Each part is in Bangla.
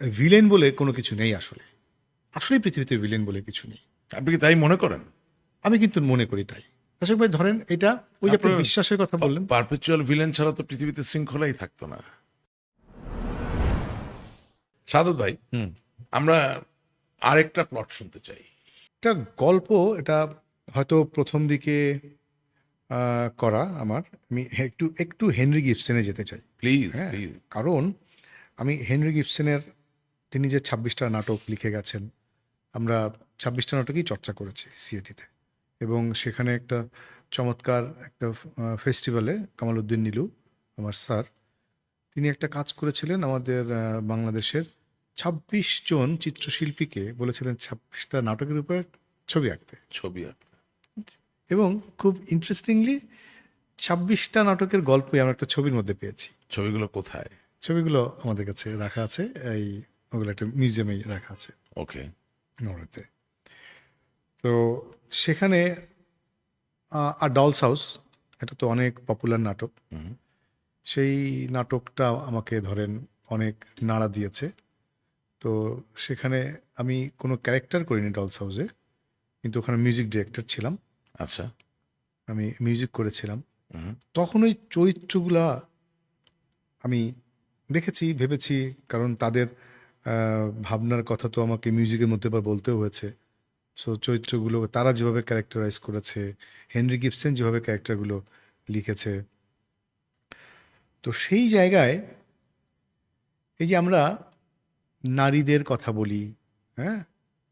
ভিলেন বলে কোনো কিছু নেই আসলে। আসলেই পৃথিবীতে ভিলেন বলে কিছু নেই। আপনি কি তাই মনে করেন? আমি কিন্তু মনে করি তাই। আশাক ভাই ধরেন এটা ওই যে আপনি বিশ্বাসের কথা বললেন। পারপেচুয়াল ভিলেন ছাড়া তো পৃথিবীতে শৃঙ্খলাই থাকতো না। সাদত ভাই হুম। আমরা আরেকটা প্লট শুনতে চাই। একটা গল্প এটা হয়তো প্রথম দিকে করা আমার। আমি একটু একটু হেনরি গিবসেনে যেতে চাই। প্লিজ হ্যাঁ। কারণ আমি হেনরি গিবসেনের তিনি যে ছাব্বিশটা নাটক লিখে গেছেন আমরা ছাব্বিশটা নাটকই চর্চা করেছি সিএটিতে এবং সেখানে একটা চমৎকার একটা ফেস্টিভ্যালে কামাল উদ্দিন নীলু আমার স্যার তিনি একটা কাজ করেছিলেন আমাদের বাংলাদেশের ছাব্বিশ জন চিত্রশিল্পীকে বলেছিলেন ছাব্বিশটা নাটকের উপরে ছবি আঁকতে। ছবি আঁকতে। এবং খুব ইন্টারেস্টিংলি ছাব্বিশটা নাটকের গল্পই আমরা একটা ছবির মধ্যে পেয়েছি। ছবিগুলো কোথায়? ছবিগুলো আমাদের কাছে রাখা আছে এই ওগুলো একটা মিউজিয়ামে রাখা আছে। ওকে নরওয়েতে। তো সেখানে আর ডলস হাউস এটা তো অনেক পপুলার নাটক। সেই নাটকটা আমাকে ধরেন অনেক নাড়া দিয়েছে। তো সেখানে আমি কোনো ক্যারেক্টার করিনি ডলস হাউসে কিন্তু ওখানে মিউজিক ডিরেক্টর ছিলাম। আচ্ছা। আমি মিউজিক করেছিলাম। তখন ওই চরিত্রগুলা আমি দেখেছি ভেবেছি কারণ তাদের ভাবনার কথা তো আমাকে মিউজিকের মধ্যে বা বলতেও হয়েছে। সো চরিত্রগুলো, তারা যেভাবে ক্যারেক্টারাইজ করেছে হেনরি গিবসেন যেভাবে ক্যারেক্টারগুলো লিখেছে। তো সেই জায়গায় এই যে আমরা নারীদের কথা বলি হ্যাঁ?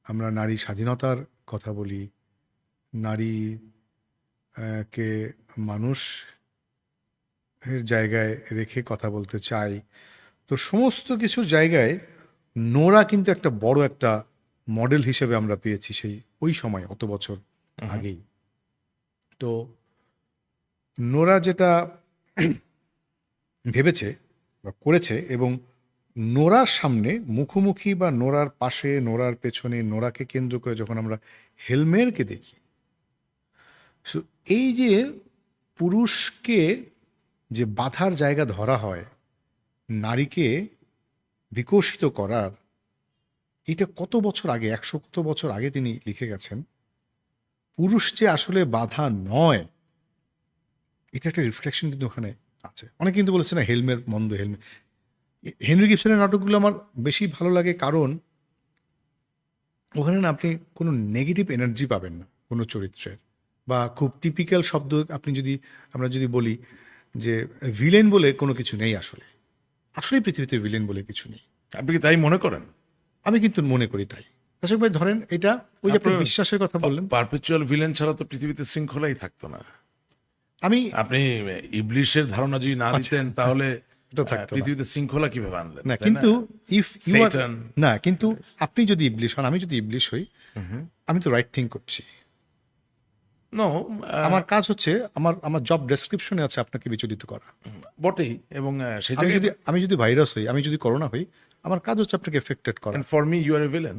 আমরা নারী স্বাধীনতার কথা বলি, নারী কে মানুষ জায়গায় রেখে কথা বলতে চাই। তো সমস্ত কিছু জায়গায় নোরা কিন্তু একটা বড় একটা মডেল হিসেবে আমরা পেয়েছি সেই ওই সময় অত বছর আগেই। তো নোরা যেটা ভেবেছে বা করেছে এবং নোরার সামনে মুখোমুখি বা নোরার পাশে নোরার পেছনে নোরাকে কেন্দ্র করে যখন আমরা হেলমেরকে দেখি এই যে পুরুষকে যে বাধার জায়গা ধরা হয় নারীকে বিকশিত করার, এটা কত বছর আগে, একশো কত বছর আগে তিনি লিখে গেছেন, পুরুষ যে আসলে বাধা নয়, এটা একটা রিফ্লেকশন কিন্তু ওখানে আছে। অনেকে কিন্তু বলেছে না, হেলমেট মন্দ, হেলমেট। হেনরি গিবসনের নাটকগুলো আমার বেশি ভালো লাগে কারণ ওখানে না আপনি কোনো নেগেটিভ এনার্জি পাবেন না, কোনো চরিত্রের। বা খুব টিপিক্যাল শব্দ আপনি যদি, আমরা যদি বলি যে ভিলেন বলে কোনো কিছু নেই আসলে। আসলেই পৃথিবীতে ভিলেন বলে কিছু নেই। আপনি কি তাই মনে করেন? আমি কিন্তু মনে করি তাই। আশাক ভাই ধরেন এটা ওই যে আপনি বিশ্বাসের কথা বললেন। পারপেচুয়াল ভিলেন ছাড়া তো পৃথিবীতে শৃঙ্খলাই থাকতো না। আমি আপনি ইবলিশের ধারণা যদি না দিতেন তাহলে। পৃথিবীতে শৃঙ্খলা কীভাবে আনলেন? না কিন্তু ইফ ইউ. না কিন্তু আপনি যদি ইবলিশ হন আমি যদি ইবলিশ হই আমি তো রাইট থিং করছি। নো আমার কাজ হচ্ছে আমার আমার জব ডেসক্রিপশনে আছে আপনাকে বিচলিত করা। বটেই এবং সেই জায়গায় যদি আমি যদি ভাইরাস হই আমি যদি করোনা হই আমার কাজ হচ্ছে আপনাকে এফেক্টেড করা। For me you are a villain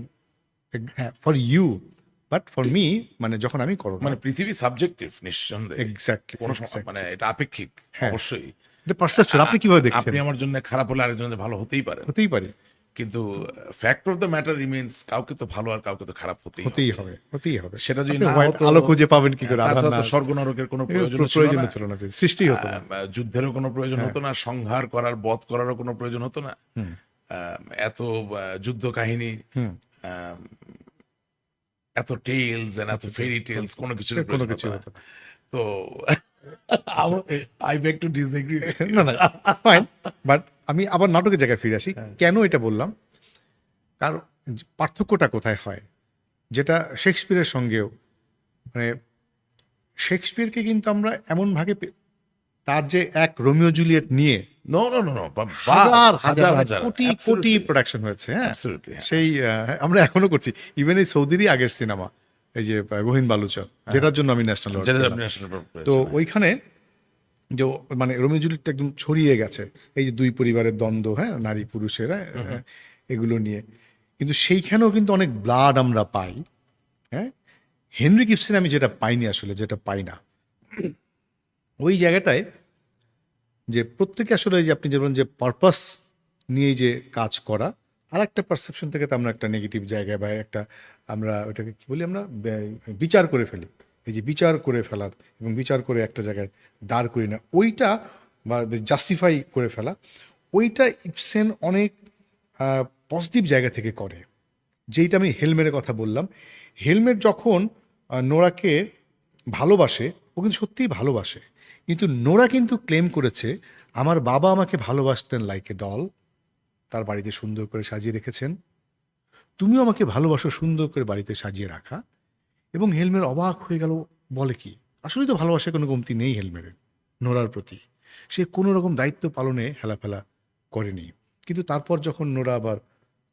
হ্যাঁ for you but for me মানে যখন আমি করোনা মানে পৃথিবী সাবজেক্টিভ নিঃসন্দেহে। এক্স্যাক্টলি কোনো মানে এটা আপেক্ষিক হ্যাঁ। অবশ্যই। এটা পারসেপশন আপনি কীভাবে দেখছেন? আপনি আমার জন্য খারাপ হলে আরেকজনের ভালো হতেই পারে। হতেই পারে। কিন্তু fact of the matter remains কাউকে তো ভালো আর কাউকে তো খারাপ হতেই হবে। হতেই হবে হতেই হবে। সেটা যদি না আলো খুঁজে পাবেন কি করে? আধার না স্বর্গ নরকের কোনো প্রয়োজন ছিল প্রয়োজন ছিল না সৃষ্টি হতো না। যুদ্ধেরও কোনো প্রয়োজন হতো না সংহার করার বধ করারও কোনো প্রয়োজন হতো না। এত যুদ্ধ কাহিনী এত টেলস এন্ড এত ফেরি টেলস কোনো কিছুর কোনো কিছু হতো তো আই বেগ টু ডিসএগ্রি না না ফাইন বাট আমি আবার নাটকের জায়গায় ফিরে আসি। হ্যাঁ। কেন এটা বললাম? কারণ পার্থক্যটা কোথায় হয়? যেটা শেক্সপিয়ারের সঙ্গেও মানে শেক্সপিয়ারকে কিন্তু আমরা এমন ভাগে তার যে এক রোমিও জুলিয়েট নিয়ে নো নো হাজার হাজার হাজার হাজার কোটি কোটি প্রোডাকশন হয়েছে হ্যাঁ? হ্যাঁ। সেই আমরা এখনও করছি। ইভেন এই সৌদিরই আগের সিনেমা এই যে গহীন বালুচর যেটার জন্য আমি ন্যাশনাল তো ওইখানে যে মানে রোমিও জুলিয়েটটা একদম ছড়িয়ে গেছে। এই যে দুই পরিবারের দ্বন্দ্ব হ্যাঁ নারী পুরুষের হ্যাঁ, এগুলো নিয়ে। কিন্তু সেইখানেও কিন্তু অনেক ব্লাড আমরা পাই হ্যাঁ। হেনরি গিপসন আমি যেটা পাইনি আসলে যেটা পাই না। ওই জায়গাটায় যে প্রত্যেকে আসলে যে আপনি যেমন যে পারপাস নিয়ে যে কাজ করা আর একটা পারসেপশন থেকে তো আমরা একটা নেগেটিভ জায়গায় বা একটা আমরা ওটাকে কি বলি আমরা বিচার করে ফেলি। এই যে বিচার করে ফেলার এবং বিচার করে একটা জায়গায় দাঁড় করি না ওইটা বা জাস্টিফাই করে ফেলা, ওইটা ইপসেন অনেক পজিটিভ জায়গা থেকে করে। যেইটা আমি হেলমেটের কথা বললাম, হেলমেট যখন নোরাকে ভালোবাসে, ও কিন্তু সত্যিই ভালোবাসে। কিন্তু নোরা কিন্তু ক্লেম করেছে, আমার বাবা আমাকে ভালোবাসতেন লাইক এ ডল তার বাড়িতে সুন্দর করে সাজিয়ে রেখেছেন। তুমিও আমাকে ভালোবাসো সুন্দর করে বাড়িতে সাজিয়ে রাখা। এবং হেলমেট অবাক হয়ে গেল বলে কি? আসলেই তো ভালোবাসার কোনো কমতি নেই হেলমেটের নোরার প্রতি। সে কোনো রকম দায়িত্ব পালনে হেলাফেলা করেনি। কিন্তু তারপর যখন নোরা আবার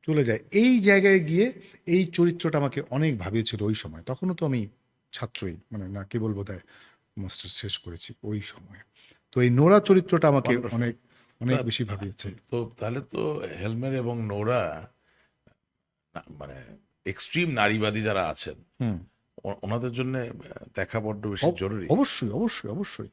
চলে যায় এই জায়গায় গিয়ে এই চরিত্রটা আমাকে অনেক ভাবিয়েছিল ওই সময়। তখনও তো আমি ছাত্রই মানে না কি বলব তাই মাস্টার শেষ করেছি ওই সময়। তো এই নোরা চরিত্রটা আমাকে অনেক অনেক বেশি ভাবিয়েছে। তো তাহলে তো হেলমেট এবং নোরা মানে এক্সট্রিম নারীবাদী যারা আছেন ওনাদের জন্য দেখা বড্ড বেশি জরুরি। অবশ্যই অবশ্যই অবশ্যই।